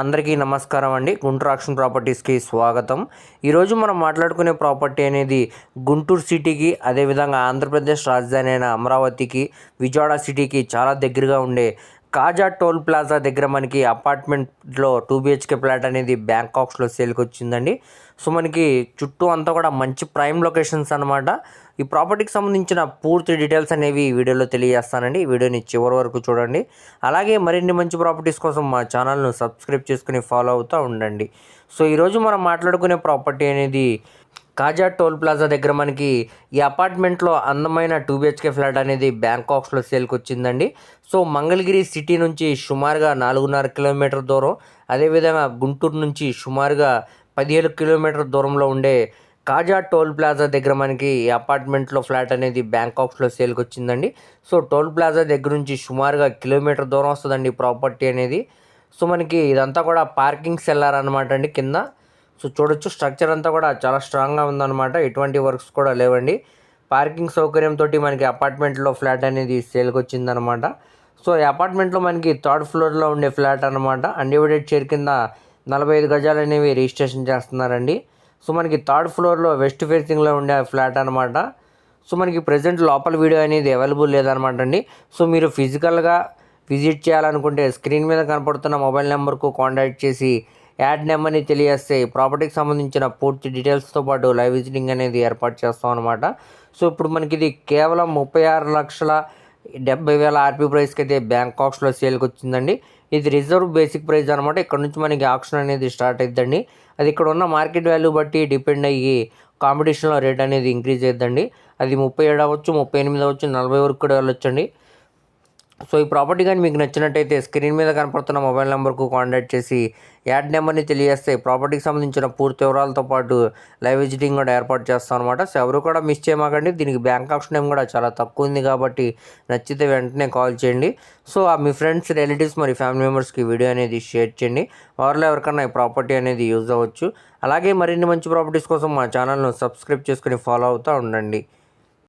అందరికీ నమస్కారం అండి. గుంటూరు ఆక్షన్ ప్రాపర్టీస్కి స్వాగతం. ఈరోజు మనం మాట్లాడుకునే ప్రాపర్టీ అనేది గుంటూరు సిటీకి అదేవిధంగా ఆంధ్రప్రదేశ్ రాజధాని అయిన అమరావతికి విజయవాడ సిటీకి చాలా దగ్గరగా ఉండే కాజా టోల్ ప్లాజా దగ్గర మనకి అపార్ట్మెంట్లో టూ బిహెచ్కే ఫ్లాట్ అనేది బ్యాంకాక్స్లో సేల్కి వచ్చిందండి. సో మనకి చుట్టూ అంతా కూడా మంచి ప్రైమ్ లొకేషన్స్ అనమాట ఈ ప్రాపర్టీకి సంబంధించిన పూర్తి డీటెయిల్స్ అనేవి ఈ వీడియోలో తెలియజేస్తానండి. ఈ వీడియోని చివరి వరకు చూడండి. అలాగే మరిన్ని మంచి ప్రాపర్టీస్ కోసం మా ఛానల్ను సబ్స్క్రైబ్ చేసుకుని ఫాలో అవుతూ ఉండండి. సో ఈరోజు మనం మాట్లాడుకునే ప్రాపర్టీ అనేది కాజా టోల్ ప్లాజా దగ్గర మనకి ఈ అపార్ట్మెంట్లో అందమైన టూ బిహెచ్కే ఫ్లాట్ అనేది బ్యాంకాక్స్లో సేల్కి వచ్చిందండి సో మంగళగిరి సిటీ నుంచి సుమారుగా నాలుగున్నర కిలోమీటర్ దూరం. అదేవిధంగా గుంటూరు నుంచి సుమారుగా పదిహేడు కిలోమీటర్ దూరంలో ఉండే కాజా టోల్ ప్లాజా దగ్గర మనకి అపార్ట్మెంట్లో ఫ్లాట్ అనేది బ్యాంకాక్స్లో సేల్కి వచ్చిందండి సో టోల్ ప్లాజా దగ్గర నుంచి సుమారుగా కిలోమీటర్ దూరం వస్తుందండి ప్రాపర్టీ అనేది. సో మనకి ఇదంతా కూడా పార్కింగ్ సెల్లార్ అనమాట అండి కింద. సో చూడొచ్చు స్ట్రక్చర్ అంతా కూడా చాలా స్ట్రాంగ్గా ఉందన్నమాట. ఎటువంటి వర్క్స్ కూడా లేవండి. పార్కింగ్ సౌకర్యంతో మనకి అపార్ట్మెంట్లో ఫ్లాట్ అనేది సేల్కి వచ్చిందనమాట సో ఈ అపార్ట్మెంట్లో మనకి థర్డ్ ఫ్లోర్లో ఉండే ఫ్లాట్ అనమాట అన్డివైడెడ్ షేర్ కింద నలభై ఐదు గజాలు అనేవి రిజిస్ట్రేషన్ చేస్తున్నారండి. సో మనకి థర్డ్ ఫ్లోర్లో వెస్ట్ ఫేసింగ్లో ఉండే ఫ్లాట్ అనమాట సో మనకి ప్రజెంట్ లోపల వీడియో అనేది అవైలబుల్ లేదనమాట అండి. సో మీరు ఫిజికల్గా విజిట్ చేయాలనుకుంటే స్క్రీన్ మీద కనపడుతున్న మొబైల్ నెంబర్కు కాంటాక్ట్ చేసి యాడ్ నెంబర్ని తెలియజేస్తే ప్రాపర్టీకి సంబంధించిన పూర్తి డీటెయిల్స్తో పాటు లైవ్ విజిటింగ్ అనేది ఏర్పాటు చేస్తాం అనమాట సో ఇప్పుడు మనకి ఇది కేవలం ముప్పై ఆరు లక్షల డెబ్బై వేల ఆర్పీ ప్రైస్కి అయితే బ్యాంకాక్స్లో సేల్కి వచ్చిందండి. ఇది రిజర్వ్ బేసిక్ ప్రైస్ అనమాట ఇక్కడ నుంచి మనకి ఆప్షన్ అనేది స్టార్ట్ అవుతుందండి అది ఇక్కడ ఉన్న మార్కెట్ వాల్యూ బట్టి డిపెండ్ అయ్యి కాంపిటీషన్లో రేట్ అనేది ఇంక్రీజ్ అవుతుందండి అది ముప్పై ఏడు అవ్వచ్చు ముప్పై ఎనిమిది అవ్వచ్చు నలభై వరకు కూడా వెళ్ళొచ్చండి. సో ఈ ప్రాపర్టీ కానీ మీకు నచ్చినట్టయితే స్క్రీన్ మీద కనపడుతున్న మొబైల్ నెంబర్కు కాంటాక్ట్ చేసి యాడ్ నెంబర్ని తెలియజేస్తే ప్రాపర్టీకి సంబంధించిన పూర్తి వివరాలతో పాటు లైవ్ విజిటింగ్ కూడా ఏర్పాటు చేస్తాం అనమాట సో ఎవరు కూడా మిస్ చేయమాకండి. దీనికి బ్యాంక్ ఆప్షన్ ఏం కూడా చాలా తక్కువ ఉంది కాబట్టి నచ్చితే వెంటనే కాల్ చేయండి. సో ఆ మీ ఫ్రెండ్స్ రిలేటివ్స్ మరి ఫ్యామిలీ మెంబర్స్కి వీడియో అనేది షేర్ చేయండి. వారిలో ఎవరికన్నా ఈ ప్రాపర్టీ అనేది యూజ్ అవ్వచ్చు. అలాగే మరిన్ని మంచి ప్రాపర్టీస్ కోసం మా ఛానల్ను సబ్స్క్రైబ్ చేసుకుని ఫాలో అవుతూ ఉండండి.